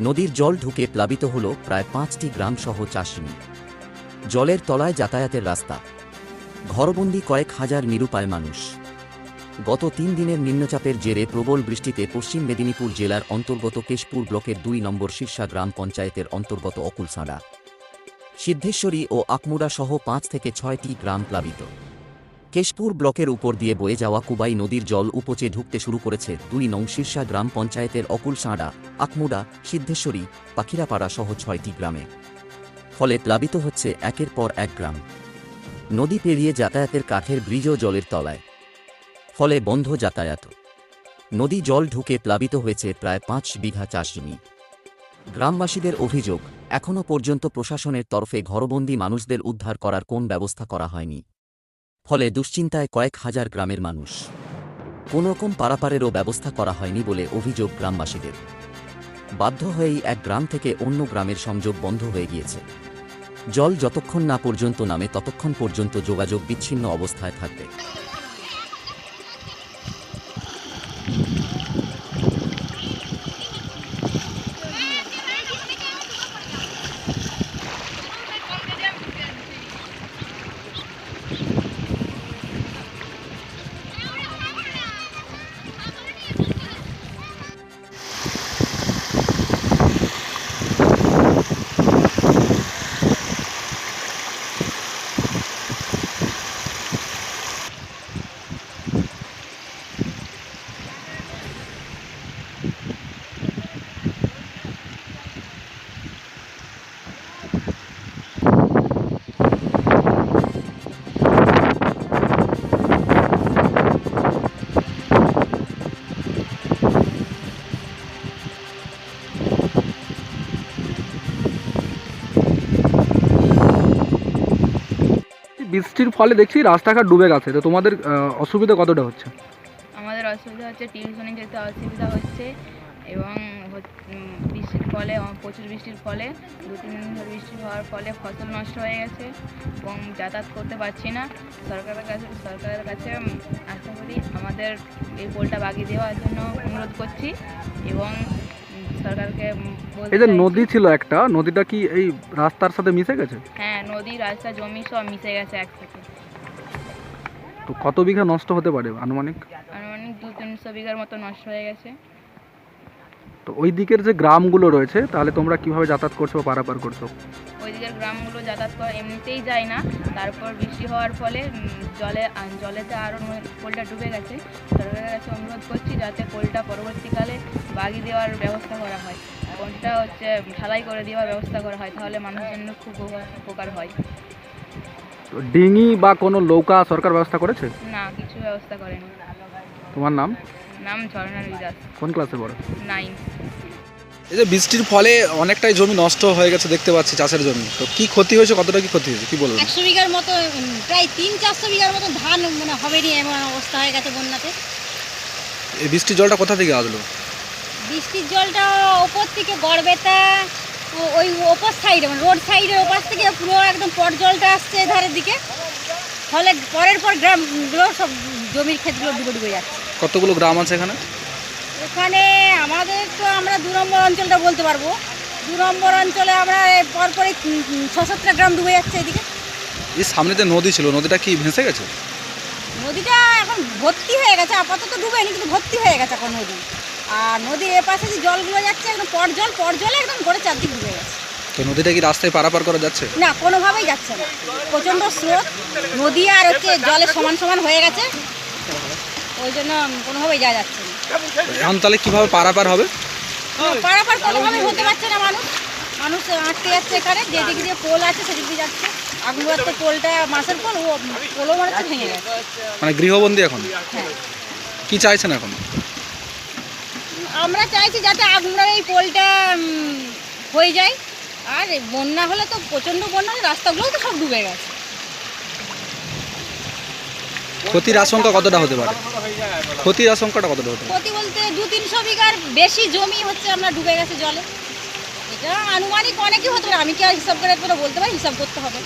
নদীর জল ঢুকে প্লাবিত হল প্রায় পাঁচটি গ্রাম সহ চাষিনী জলের তলায় যাতায়াতের রাস্তা। ঘরবন্দি কয়েক হাজার নিরুপায় মানুষ। গত তিন দিনের নিম্নচাপের জেরে প্রবল বৃষ্টিতে পশ্চিম মেদিনীপুর জেলার অন্তর্গত কেশপুর ব্লকের দুই নম্বর শীর্ষা গ্রাম পঞ্চায়েতের অন্তর্গত অকুলসাঁড়া। সিদ্ধেশ্বরী ও আকমুড়া সহ পাঁচ থেকে ছয়টি গ্রাম প্লাবিত। কেশপুর ব্লকের উপর দিয়ে বয়ে যাওয়া কুবাই নদীর জল উপচে ঢুকতে শুরু করেছে দুই নং শীর্ষা গ্রাম পঞ্চায়েতের অকুলসাঁড়া আকমুড়া, সিদ্ধেশ্বরী, পাখিরাপাড়া সহ ছয়টি গ্রামে। ফলে প্লাবিত হচ্ছে একের পর এক গ্রাম। নদী পেরিয়ে যাতায়াতের কাঠের ব্রিজও জলের তলায়। ফলে বন্ধ যাতায়াত। নদী জল ঢুকে প্লাবিত হয়েছে প্রায় পাঁচ বিঘা চাষ জমি। গ্রামবাসীদের অভিযোগ, এখনও পর্যন্ত প্রশাসনের তরফে ঘরবন্দি মানুষদের উদ্ধার করার কোন ব্যবস্থা করা হয়নি। ফলে দুশ্চিন্তায় কয়েক হাজার গ্রামের মানুষ। কোনোরকম পারাপারেরও ব্যবস্থা করা হয়নি বলে অভিযোগ গ্রামবাসীদের। বাধ্য হয়েই এক গ্রাম থেকে অন্য গ্রামের সংযোগ বন্ধ হয়ে গিয়েছে। জল যতক্ষণ না পর্যন্ত নামে ততক্ষণ পর্যন্ত যোগাযোগ বিচ্ছিন্ন অবস্থায় থাকবে। বৃষ্টির ফলে দেখছি রাস্তাঘাট ডুবে গেছে। তো তোমাদের অসুবিধা কতটা হচ্ছে? আমাদের অসুবিধা হচ্ছে টিউশনে যেতে অসুবিধা হচ্ছে এবং বৃষ্টির ফলে প্রচুর বৃষ্টির ফলে দু তিন দিন ধরে বৃষ্টি হওয়ার ফলে ফসল নষ্ট হয়ে গেছে এবং যাতায়াত করতে পারছি না। সরকারের কাছে সরকারের কাছে আশা করি আমাদের এই পোলটা বাগিয়ে দেওয়ার জন্য অনুরোধ করছি এবং সরকারকে এই যে নদী ছিল একটা নদীটা কি এই রাস্তার সাথে মিশে গেছে? হ্যাঁ নদী রাস্তা জমি সব মিশে গেছে একসাথে তো কত বিঘা নষ্ট হতে পারে আনুমানিক? আনুমানিক দু তিনশো বিঘার মতো নষ্ট হয়ে গেছে। তো ওই দিকের যে গ্রামগুলো রয়েছে তাহলে তোমরা কীভাবে যাতায়াত করছ বা পারাপার করছ? ওই দিকের গ্রামগুলো যাতায়াত করা এমনিতেই যায় না। তারপর বৃষ্টি হওয়ার ফলে জলে জলেতে আরও পোলটা ডুবে গেছে। সরকারের কাছে অনুরোধ করছি যাতে পোলটা পরবর্তীকালে বাগিয়ে দেওয়ার ব্যবস্থা করা হয়। পোলটা হচ্ছে ঢালাই করে দেওয়ার ব্যবস্থা করা হয় তাহলে মানুষের জন্য খুব উপকার- উপকার হয়। তো ডিঙি বা কোনো নৌকা সরকার ব্যবস্থা করেছে? না কিছু ব্যবস্থা করেনি। তোমার নাম? নাম ঝর্ণা বিদাস কোন ক্লাসে পড়ো? নাইন। এই যে বৃষ্টির ফলে অনেকটাই জমি নষ্ট হয়ে গেছে দেখতে পাচ্ছি চাষের জমি। তো কি ক্ষতি হয়েছে কতটা কি ক্ষতি হয়েছে কি বলবেন? একশো বিঘার মতো প্রায় তিন চারশো বিঘার মতো ধান মানে হবেনি এমন অবস্থা হয়ে গেছে বন্যাতে। এই বৃষ্টির জলটা কোথা থেকে আসলো? বৃষ্টির জলটা ওপর থেকে গড়বেতা ওই ওপর সাইডে মানে রোড সাইডের ওপাশ থেকে পুরো একদম পট জলটা আসছে এধারের দিকে। ফলে পরের পর গ্রামগুলো সব জমির ক্ষেতগুলো ডুবে ডুবে যাচ্ছে। কতগুলো গ্রাম আছে এখানে? এখানে আমাদের তো আমরা দু নম্বর অঞ্চলটা বলতে পারব। দু নম্বর অঞ্চলে আমরা পরপরই ছ সাতটা গ্রাম ডুবে যাচ্ছে এদিকে। এই সামনে যে নদী ছিল নদীটা কি ভেসে গেছে? নদীটা এখন ভর্তি হয়ে গেছে আপাতত ডুবেনি কিন্তু ভর্তি হয়ে গেছে এখন নদী। আর নদীর এপাশে যে জলগুলো যাচ্ছে একদম পট জল পট জলে একদম করে চারদিক ডুবে গেছে। তো নদীটা কি রাস্তায় পারাপার করা যাচ্ছে? না কোনোভাবেই যাচ্ছে না। প্রচণ্ড স্রোত। নদী আর হচ্ছে জলে সমান সমান হয়ে গেছে। ওই জন্য কোনোভাবেই যাওয়া যাচ্ছে না। এখন তাহলে কীভাবে পারাপার হবে? পারাপার কোনোভাবেই হতে পারছে না মানুষ। মানুষ আটকে যাচ্ছে এখানে যেদিক দিয়ে পোল আছে সেদিক দিয়ে যাচ্ছে। আগুয়ার তো পোলটা মাছের পোল ও পোলও মনে ভেঙে গেছে। মানে গৃহবন্দী এখন? হ্যাঁ। কি চাইছেন এখন? আমরা চাইছি যাতে আপনার এই পোলটা হয়ে যায়। আর বন্যা হলে তো প্রচণ্ড বন্যা রাস্তাগুলোও তো সব ডুবে গেছে। ক্ষতির আশঙ্কা কতটা হতে পারে? ক্ষতির আশঙ্কাটা কতটা হতে ক্ষতি বলতে দু তিনশো বিঘার বেশি জমি হচ্ছে আমরা ডুবে গেছে জলে। এটা আনুমানিক অনেকই হতে পারে আমি কি আর হিসাব করে করে বলতে পারি? হিসাব করতে হবে।